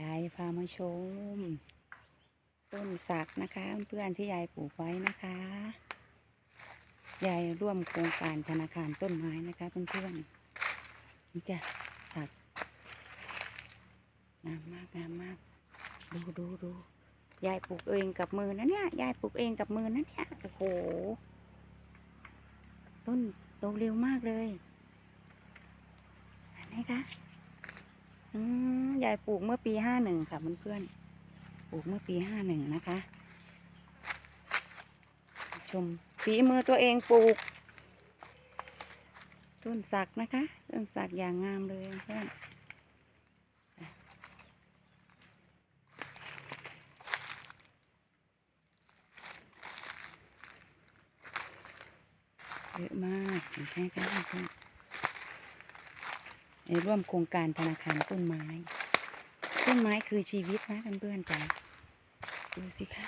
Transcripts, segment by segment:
ยายพามาชม ต้นสักนะคะเพื่อนที่ยายปลูกไว้นะคะ ยายร่วมโครงการธนาคารต้นไม้นะคะเพื่อนๆนี่จ้ะสักงามมากงามมาก ดูดูดูยายปลูกเองกับมือนะเนี่ยยายปลูกเองกับมือนะเนี่ยโอ้โหต้นโตเร็วมากเลยเห็นไหมคะอืม ยายปลูกเมื่อปีห้าหนึ่งค่ะเพื่อนๆปลูกเมื่อปีห้าหนึ่งนะคะ ชมฝีมือตัวเองปลูก ต้นสักนะคะ ต้นสักอย่างงามเลยเพื่อนเยอะมากเห็นไหมคะเพื่อนๆในร่วมโครงการธนาคารต้นไม้ ต้นไม้คือชีวิตนะเพื่อนๆจ้ะดูสิคะ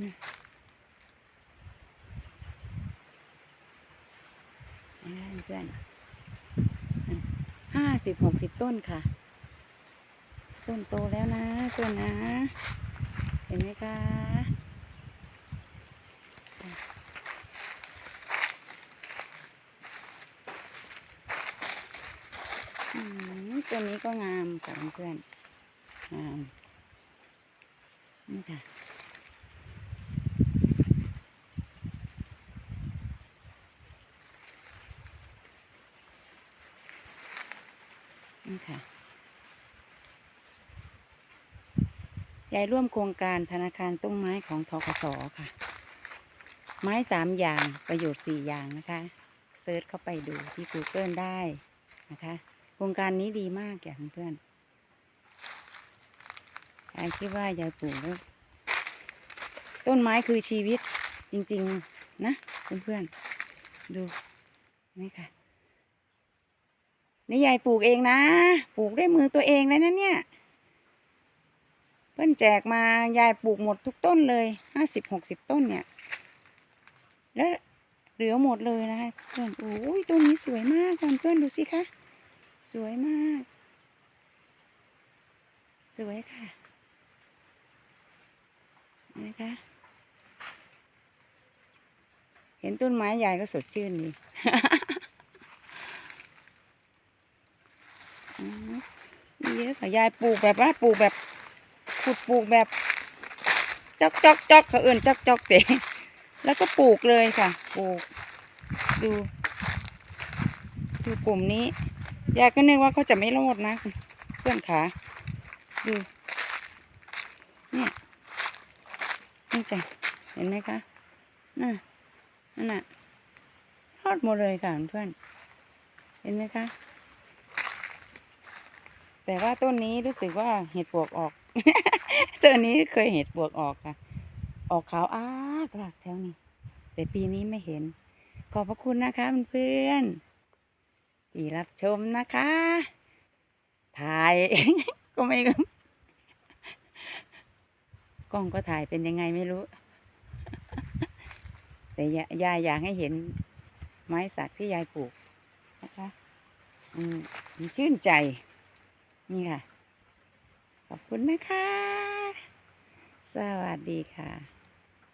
น่ะนะคะเพื่อนห้าสิบหกสิบต้นค่ะ ต้นโตแล้วนะเพื่อนนะ เห็นไหมคะอืม ต้นนี้ก็งามค่ะเพื่อนงาม นี่ค่ะ นี่ค่ะยายร่วมโครงการธนาคารต้นไม้ของทกสค่ะ ไม้สามอย่างประโยชน์สี่อย่างนะคะ เซิร์ชเข้าไปดูที่ Google ได้นะคะ โครงการนี้ดีมากอย่างเพื่อนยายคิดว่ายายปลูกแล้วต้นไม้คือชีวิตจริง ๆ นะเพื่อนๆดูนี่ค่ะนี่ยายปลูกเองนะ ปลูกด้วยมือตัวเองเลยนะเนี่ย เพิ่อนแจกมายายปลูกหมดทุกต้นเลยห้าสิบหกสิบต้นเนี่ย แล้วเหลือหมดเลยนะคะเพื่อนโอ้ยต้นนี้สวยมากเพื่อนเพื่อนดูสิคะ สวยมาก สวยค่ะนะคะ เห็นต้นไม้ยายก็สดชื่นดีเยอะค่ะยายปลูกแบบว่าปลูกแบบขุดปลูกแบบจอกจอกจอกเขาเอื่นจอกจอกเตะแล้วก็ปลูกเลยค่ะ ปลูก ดู ดูกลุ่มนี้ ยายก็นึกว่าเขาจะไม่รอดนะเพื่อนขาดูเนี่ยนี่จ้ะเห็นไหมคะน่ะนั่นน่ะรอดหมดเลยค่ะเพื่อน เห็นไหมคะ แต่ว่าต้นนี้รู้สึกว่าเห็ดปวกออกต้นนี้เคยเห็ดปวกออกค่ะ ออกขาวอ้ากรากแถวนี้ แต่ปีนี้ไม่เห็น ขอบพระคุณนะคะเพื่อนๆ ที่รับชมนะคะ ถ่าย ก็ไม่กล้องก็ถ่ายเป็นยังไงไม่รู้ แต่ยายอยากให้เห็นไม้สักที่ยายปลูกนะคะอืมมันชื่นใจ นี่ค่ะ ขอบคุณนะคะ สวัสดีค่ะ